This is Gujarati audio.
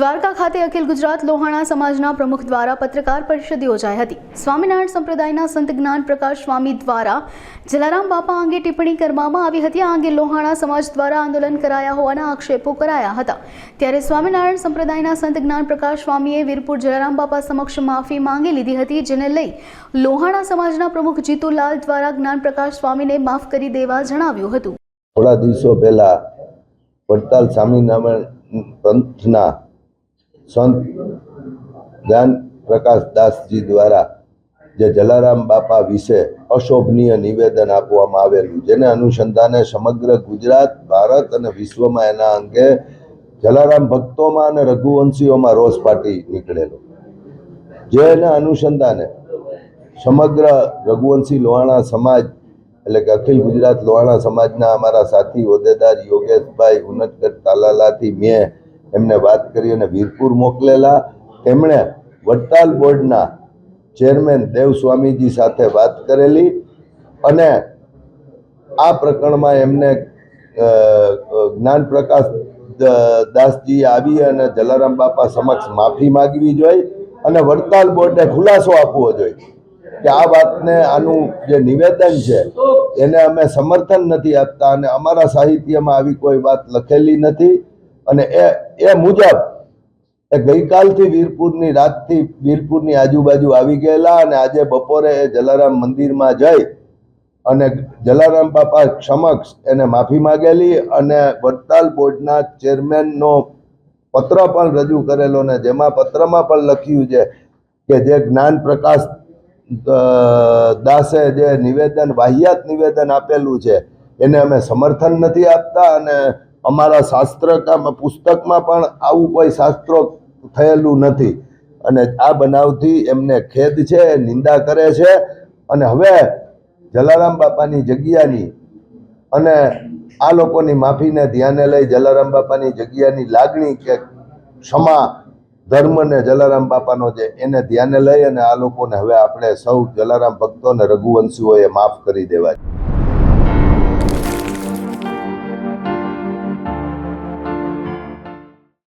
દ્વારકા ખાતે અખિલ ગુજરાત લોહાણા સમાજના પ્રમુખ દ્વારા પત્રકાર પરિષદ યોજાઈ હતી. સ્વામિનારાયણ સંપ્રદાયના સંત જ્ઞાન પ્રકાશ સ્વામી દ્વારા જલારામ બાપા અંગે ટિપ્પણી કરવામાં આવી હતી. આ અંગે લોહાણા સમાજ દ્વારા આંદોલન કરાયા હોવાના આક્ષેપો કરાયા હતા. ત્યારે સ્વામિનારાયણ સંપ્રદાયના સંત જ્ઞાન પ્રકાશ સ્વામીએ વીરપુર જલારામ બાપા સમક્ષ માફી માંગી લીધી હતી, જેને લઈ લોહાણા સમાજના પ્રમુખ જીતુલાલ દ્વારા જ્ઞાન પ્રકાશ સ્વામીને માફ કરી દેવા જણાવ્યું હતું. થોડા દિવસો પહેલા વડતાલ સ્વામિનારાયણ પંથના સંત જ્ઞાન પ્રકાશ દાસજી દ્વારા જે જલારામ બાપા વિશે અશોભનીય નિવેદન આપવામાં આવેલું, જેને અનુસંધાને સમગ્ર ગુજરાત, ભારત અને વિશ્વમાં એના અંગે જલારામ ભક્તોમાં અને રઘુવંશીઓમાં રોષ પાટી નીકળેલો. જે એના અનુસંધાને સમગ્ર રઘુવંશી લોહાણા સમાજ, એટલે કે અખિલ ગુજરાત લોહાણા સમાજના અમારા સાથી હોદ્દેદાર યોગેશભાઈ ઉનટકર તાલાલાથી મેં એમને વાત કરી અને વીરપુર મોકલેલા. તેમણે વડતાલ બોર્ડના ચેરમેન દેવ સ્વામીજી સાથે વાત કરેલી અને આ પ્રકરણમાં એમને જ્ઞાન પ્રકાશ દાસજી આવી અને જલારામ બાપા સમક્ષ માફી માગવી જોઈએ અને વડતાલ બોર્ડને ખુલાસો આપવો જોઈએ કે આ વાતને આનું જે નિવેદન છે એને અમે સમર્થન નથી આપતા અને અમારા સાહિત્યમાં આવી કોઈ વાત લખેલી નથી. અને એ એ મુજબ ગઈકાલથી વીરપુરની રાતથી વીરપુરની આજુબાજુ આવી ગયેલા અને આજે બપોરે એ જલારામ મંદિરમાં જઈ અને જલારામ બાપા સમક્ષ એને માફી માગેલી અને વડતાલ બોર્ડના ચેરમેનનો પત્ર પણ રજૂ કરેલો ને જેમાં પત્રમાં પણ લખ્યું છે કે જે જ્ઞાન પ્રકાશ દાસે જે નિવેદન, વાહિયાત નિવેદન આપેલું છે એને અમે સમર્થન નથી આપતા અને અમારા શાસ્ત્રકામાં, પુસ્તકમાં પણ આવું કોઈ શાસ્ત્રો થયેલું નથી. અને આ બનાવથી એમને ખેદ છે, નિંદા કરે છે. અને હવે જલારામ બાપાની જગ્યાની અને આ લોકોની માફીને ધ્યાને લઈ જલારામ બાપાની જગ્યાની લાગણી કે ક્ષમા, ધર્મને જલારામ બાપાનો છે એને ધ્યાને લઈ અને આ લોકોને હવે આપણે સૌ જલારામ ભક્તો અને રઘુવંશીઓએ માફ કરી દેવા છે.